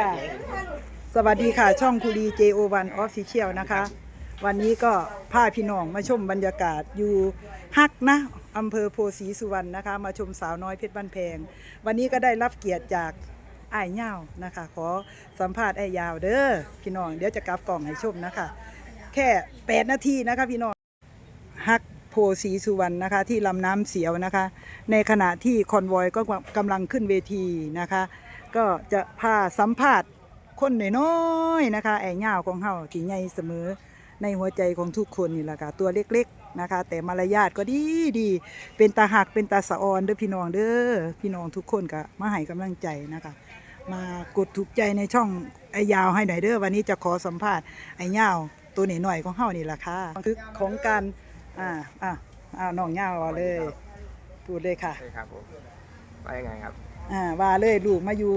ค่ะสวัสดีค่ะ ช่องคูรี JO1 Official นะคะ วันนี้ก็พาพี่น้องมาชมบรรยากาศอยู่ฮักนะอำเภอโพสีสุวรรณนะคะ มาชมสาวน้อยเพชรบ้านแพง วันนี้ก็ได้รับเกียรติจากไอ้ายเง่านะคะ ขอสัมภาษณ์ไอ้ายยาวเด้อพี่น้องเดี๋ยวจะกลับกล่องให้ชมนะคะ แค่ 8 นาทีนะคะพี่น้องฮักโพสีสุวรรณนะคะ ที่ลำน้ำเสียวนะคะ ในขณะที่คอนวอยก็กำลังขึ้นเวทีนะคะ ก็จะพาสัมภาษณ์คนน้อยๆนะคะไอ้เงาวของเฮาที่ใหญ่เสมอในหัวใจของทุกคนนี่แหละค่ะตัวเล็กๆนะคะ แต่มารยาทก็ดีดีๆเป็นตาหักเป็นตาสะออนเด้อพี่น้องเด้อพี่น้องทุกคนก็มาให้กำลังใจนะคะ มากดถูกใจในช่องไอ้ยาวให้หน่อยเด้อวันนี้จะขอสัมภาษณ์ไอ้เงาวตัวหน่อยๆของเฮานี่แหละค่ะคือของการอ่าอ่าอ่าน้องเงาวเอาเลยพูดเลยค่ะใช่ครับผมว่ายังไงครับอ่าว่าเลยลูกมาอยู่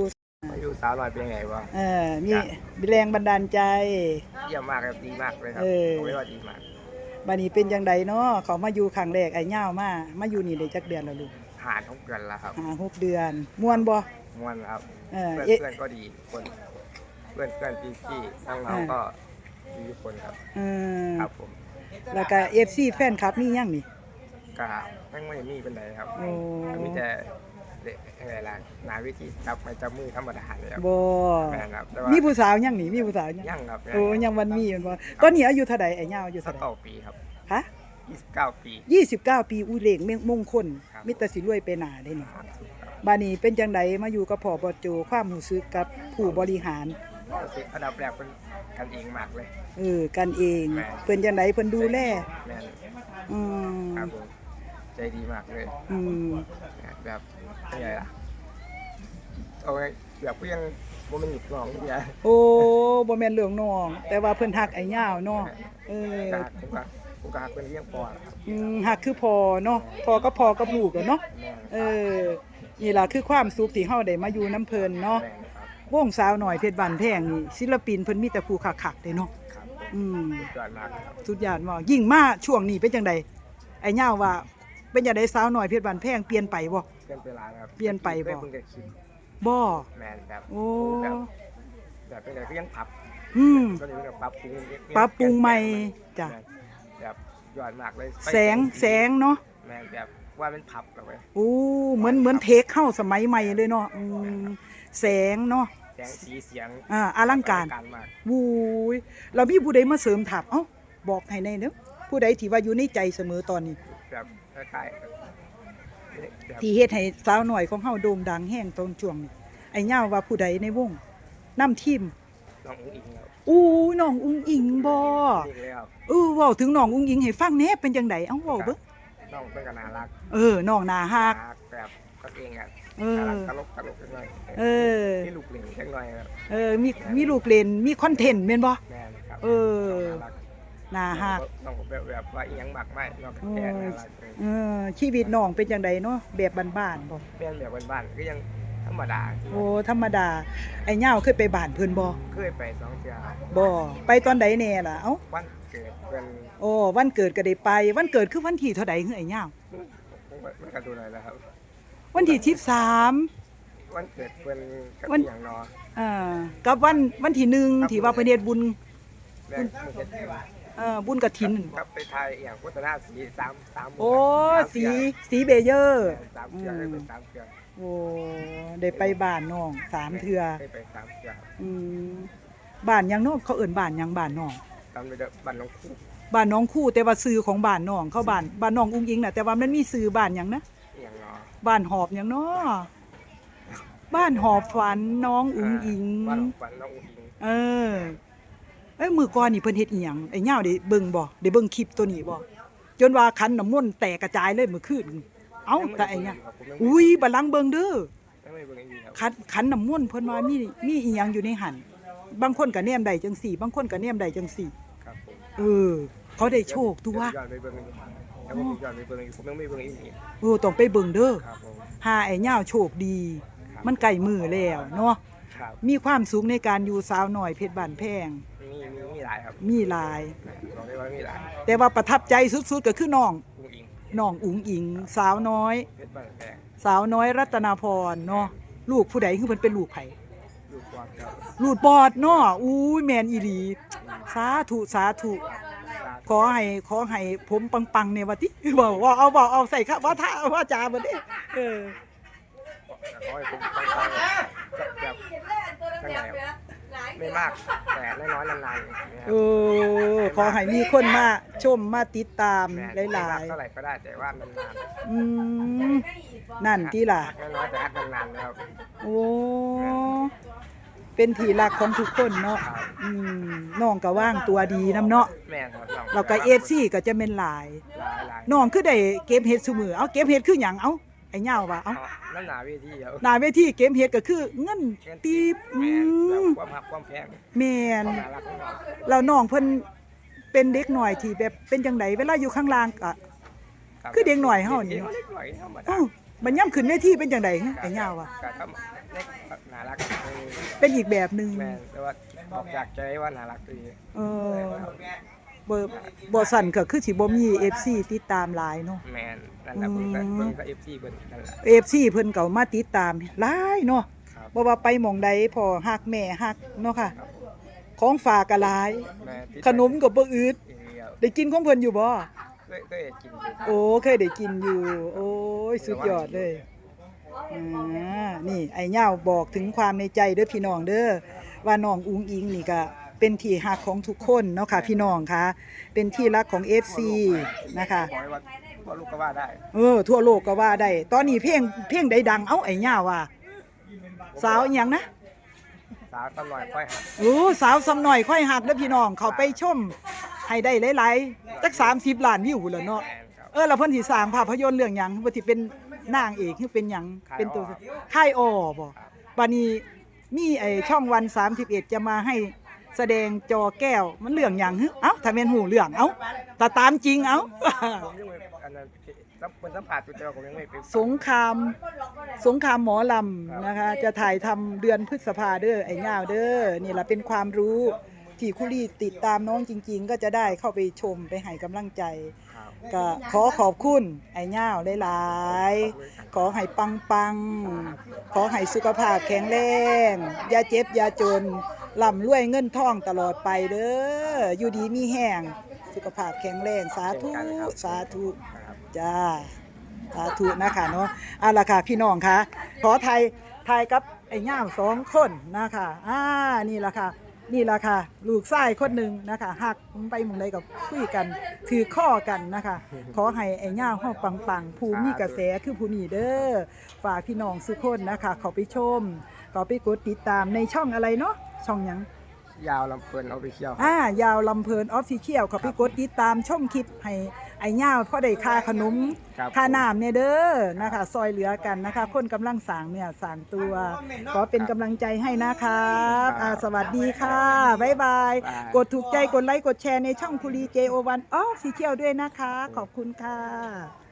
มาอยู่สาวลอยเป็นยังไงวะเออมีมีแรงบันดาลใจ เยี่ยมมากครับดีมากเลยครับเออ ผมว่าดีมากบัดนี้เป็นจังไดเนาะเขามาอยู่ครั้งแรกไอ้เง่าวมามาอยู่นี่ได้จักเดือนแล้วลูกผ่านทุกเดือนแล้วครับหาหกเดือนม่วนบ่ม่วนครับ เออเพื่อนเอ๊ะ เพื่อนก็ดีคน เพื่อนเพื่อนพี่พี่ทั้งเราอ่าก็ดีทุกคนครับ เออครับผมแล้วก็ FC แฟนคลับมีหยังนี่ก็ทั้งไม่มีเป็นไรครับโอ้ มีแต่ เด็กอะไรล่ะนาวิธีจับไม้จับมือธรรมดาเลยครับบ่แม่นครับแต่ว่ามีผู้สาวยังหนีมีผู้สาวยังยังครับโอ้ยังวันมีแม่บ่ตอนนี้อายุเท่าใดไอ้เง่าอายุสัเท่ากใดเก้าปีครับฮะ29ปี 29 ปีอุเลงเมงคลครับ มิตรสิรวยไปหนาได้นี่บาดนี้เป็นจังไดมาอยู่กับพ่อบโจความรู้สึกกับผู้บริหาร ก็คืออันดับแรกเป็นกันเองมากเลย เออกันเอง แม่ เพิ่นจังไดเพิ่นดูแลแม่นอืมครับผม ใจดีมากเลยอืมแบบยังไงล่ะเอาไงแบบก็ยังว่ามันหยุดร้องอย่างเงี้ยโอ้บ่แม่นเรื่องน้อง แต่ว่าเพิ่นฮักไอ้ย่าวเนาะเออกาผมก็ผมก็หักเป็นเลี้ยงปอดครับอืมฮักคือพอเนาะพอก็พอกับลูกอะเนาะแม่นเออนี่ล่ะคือความสุขที่เฮาได้มาอยู่น้ำเพิ่นเนาะแม่นครับวงสาวหน่อยเพชรบ้านแพงนี่ศิลปินเพิ่นมีแต่ผู้คักๆเด้เนาะครับอืมยอดมากครับ สุดยอดมากยิ่งมาช่วงนี้เป็นจังไดไอ้ย่าวว่า เป็นจังไดสาวหน่อยเพชรบ้านแพงเปลี่ยนไปบ่ เปลี่ยนไปร้านครับเปลี่ยนไปบ่ เพิ่งจะคิดบ่ แมนแบบโอ้ แบบแบบเป็นอะไรก็ยังปรับอืมก็เลยแบบปรับปรุงปรับปรุงใหม่จ้ะแม่นแบบยอดมากเลยแสงแสงเนาะแมนแบบว่าเป็นผับแบบเว้ยโอ้เหมือนเหมือนเทคเข้าสมัยใหม่เลยเนาะอืมแสงเนาะแสงสีเสียงอ่าอลังการอมากวูยเรามีผู้ใดมาเสริมทับเอ้าบอกให้ในเนาะผู้ใดที่ว่าอยู่ในใจเสมอตอนนี้ แบบคล้ายๆแบบที่เฮ็ดให้สาวหน่อยของเฮาโด่งดังแห้งตอนช่วงนี้ไอ้ย่าว่าผู้ใดในวงนํทีมน้องอุ้งอิงครับอู้น้องอุ้งอิงบ่จริงเลยครับเออเว้าถึงน้องอุ้งอิงให้ฟังแหน่เป็นจังไดเอ้าเว้าเบิ่งน้องเป็นกันน่ารักเออน้องน่าฮัก น่ารักแบบก็เองอะเอน่าอรักตลกตลกจังหน่อยเออ นี่ลูกเหล่นจังหน่อยครับเออมีมีลูกเล่นมีคอนเทนต์แม่นบ่แม่นครับเออ น้งน่ารัก น่าฮักน้องก็แบบแบบว่าอีหยังมากไม่น้องก็แก่น่ารักเลยเออชีวิตน้องเป็นจังไดเนาะแบบบ้านๆบ่แม่นแบบบ้านๆก็ยังธรรมดาโอ้ธรรมดาไอ้เหย้าเคยไปบ้านเพิ่นบ่เคยไปสองเทื่อบ่ไปตอนใดแน่ล่ะเอ้าวันเกิดเพื่อนโอ้วันเกิดก็ได้ไป วันเกิดคือวันที่เท่าใดคือไอ้เหย้ามันก็ดูหน่อยนะครับ วันที่13วันเกิดเพื่อนกับวันอหย่างเนออ่ากับวันวันที่หนึ่งที่ว่าเพิ่นเฮ็ดบุญ แม่งมือเฮ็ด เองเอ่อบุญกฐินครับไปไทยอหย่างโฆษณาสีสามสามโอ้สามสีเทื่อสีเบเยอร์ สามเทื่อเคยไปสามเทื่อโอ้ได้ไปบ้านน้องสามเทื่อเคยไปสามเทื่อครับอืมบ้านหยังเนาะเขาเอิ้นบ้านหยังบ้านน้อง ตามไปเด้อบ้านหลวงคู่บ้านน้องคู่แต่ว่าซื้อของบ้านน้องเขาบ้านบ้านน้องอุ้งอิงน่ะแต่ว่ามันมีซื้อบ้านหยังนะอหย่างเนอบ้านหอบหยังเนาะบ้านหอบฝันน้องอุ้งอิง บ้านหลวงฝันน้องอุ้งอิงเออ เอ้ยมือก่อนนี่เพิ่นเฮ็ดอีหยังไอ้เหย้าได้เบิ่งบ่ได้เบิ่งคลิปตัวนี้บ่จนว่าคันน้ำมนต์แตกกระจายเลยเมื่อคืนเอ้าแต่ไอ้เนี่ยครับผมยังไม่อุ้ยบัดลังเบิ่งเด้อยังไม่เบิ่งอีกครับคันคันน้ำมนต์เพิ่นว่ามีมีอีหยังอยู่ในหันบางคนก็แนมได้จังสี่บางคนก็แนมได้จังสี่ครับผมเออ เขาได้โชคตัวเดี๋ยย้อนไปเบิ่งอีกแล้วผมย้อนไปเบิ่งอีกผมยังไม่เบิ่งอีกเออต้องไปเบิ่งเด้อครับผมหาไอ้เหย้าโชคดีครับมันใกล้มือแล้วเนาะ ครับ มีความสุขในการอยู่สาวหน่อยเพชรบ้านแพง มีมีมีหลายครับมีหลาย บอกได้ว่ามีหลายแต่ว่าประทับใจสุดๆก็คือน้องอุ้งอิงน้องอุ๋งอิง สาวน้อย เพชรบ้านแพงสาวน้อยรัตนาพรเนาะลูกผู้ใดคือเพิ่นเป็นลูกไผลูกปอดครับรูดปอดเนาะอุ้ยแมนอีหลี สาธุสาธุขอให้ขอให้ผมปังๆเนี่ยว่าติบอกว่าเอาบอกเอาใส่ครับว่าถ้าว่าจาบ่ได้เออ ขอให้ผมไปแบบ ไม่มากแต่น้อยๆนานๆอย่างเงี้ยคเอรับอขอให้มีคนมาชมมาติดตามแม่หไม่ลามายกเท่าไหร่ก็ได้แต่ว่านานๆอืมนั่นๆที่ล่ะฮักน้อยๆแต่ฮักนานๆนะครับโอ้ เป็นที่รักของทุกคนเนาะครับอืมน้องก็ว่างตัวดีนํเนาะแม่นครับเราก็ FC ก็จะเป็นหลาย หลายหลายน้องคือได้เก็บเห็ดซุมือเอาเก็บเห็ดคือหยังเอา ไอ้เหย้าว่าเอานั่นหนาเวทีครับหน้าเวทีเก็บเห็ดก็คือเงินตีบอืแม่นแบบมความหักความแพงแม่น ความน่ารักของเราแล้วน้องเพิ่นเป็นเด็กหน่อยที่แบบเป็นจังไดเวลาอยู่ข้างล่างก็ รับคือเด็กหน่อยเฮานี่เด็กหน่อยธรรมดาเอ้ามันย่ำขึ้นเวทีเป็นจังไดไอ้เหย้าว่าก็ทำเด็กน่ารักเออเป็นอีกแบบหนึงแม่นแต่ว่าบอกจากใจว่าน่ารักดีเออ บ่บ่สั่นก็คือสิบ่มี FC ติดตามหลายเนาะ แม่นนั่นแหละเบิ่งก็อืมเบิ่งก็เอฟซีเบิ่งนั่นแหละ FC เพิ่นก็มาติดตามหลายเนาะครับบ่ว่าไปหม่องใดพ่อฮักแม่ฮักเนาะค่ะ ครับผมของฝากก็หลาย แม่ติดขนมก็บ่อืดอย่างเดียวได้กินของเพิ่นอยู่บ่ เคยเคยกินอยู่โอ้เคยได้กินอยู่ โอ้ยสุดยอดเลยอ่านี่ไอ้เหย้าบอกถึงความในใจเด้อพี่น้องเด้อว่าน้องอุงอิงนี่ก็ เป็นที่ฮักของทุกคนเนาะค่ะพี่น้องค่ะ เป็นที่รักของ FC นะคะ ขอให้ว่าว่าลูกก็ว่าได้เออ ทั่วโลกก็ว่าได้ ตอนนี้เพลงเพลงใดดังเอ้าไอ้เหย้าว่า สาวอิหยังนะสาวตำหน่อยค่อยหักโอ้สาวสำหน่อยค่อยหักเด้อพี่น้องเขาไปชมให้ได้หลายๆจัก30ล้านวิวแล้วเนาะ แม่นครับ เออแล้วเพิ่นสิสร้างภาพยนตร์เรื่องหยังว่าสิเป็นนางเอกหรือเป็นหยังค่ายอ้อเป็นตัวค่ายอ้อบ่ครับ บัดนี้มีไอ้ช่องวัน 31 จะมาให้ แสดงจอแก้วมันเรื่องหยังฮึเอ้าถ้าแม่นหูเรื่องเอ้าถ้าตามจริงเอ้า ผมยังไม่อันนั้นสัมเป็นสัมผัสตัวเดียวผมยังไม่ไปสงคราม สงครามหมอลำนะคะ จะถ่ายทำเดือนพฤษภาเด้อไอ้ง่าวเด้อนี่ละเป็นความรู้ที่คุรีติดตามน้องจริง ๆ ก็จะได้เข้าไปชมไปให้กำลังใจ ครับก็ขอขอบคุณไอ้ง่าวหลายๆ ขอให้ปังปังๆขอให้สุขภาพแข็งแรงอย่าเจ็บอย่าจน ร่ำรวยเงินทองตลอดไปเด้ออยู่ดีมีแห้งสุขภาพแข็งแรงสาธุสาธุครับจ้าสาธุนะคะเนาะเอาล่ะค่ะพี่น้องคะขอไทยไทยกับไอ้ย่ามสองคนนะคะอ่านี่ล่ะค่ะนี่ล่ะค่ะ ลูกชายคนหนึ่งนะคะหักไปหมองใดกับคุยกัน ถือข้อกันนะคะ ขอให้ไอ้ย่ามห้องปังปังๆผู้มีกระแสคือผู้นี้เด้อฝากพี่น้องสุกคนนะคะ ขอไปชม ขอไปกดติดตามในช่องอะไรเนาะ ช่องหยัง ยาวลำเพลินเอาไปเที่ยวอ่ายาวลำเพลินออฟฟิเชียลขอไปกดติดตามชมคลิปให้ไอ้ย่าวพ่อได้ค่าขนมครับ ค่าน้ำเนี่ยเด้อนะคะ ซอยเหลือกันนะคะ คนกำลังสร้างเนี่ยสร้างตัวขอเป็นกำลังใจให้นะครับอ่าสวัสดีค่ะบ๊ายบาย กดถูกใจกดไลค์กดแชร์ในช่องคุรี JO1 ออฟฟิเชียลด้วยนะคะ ขอบคุณค่ะ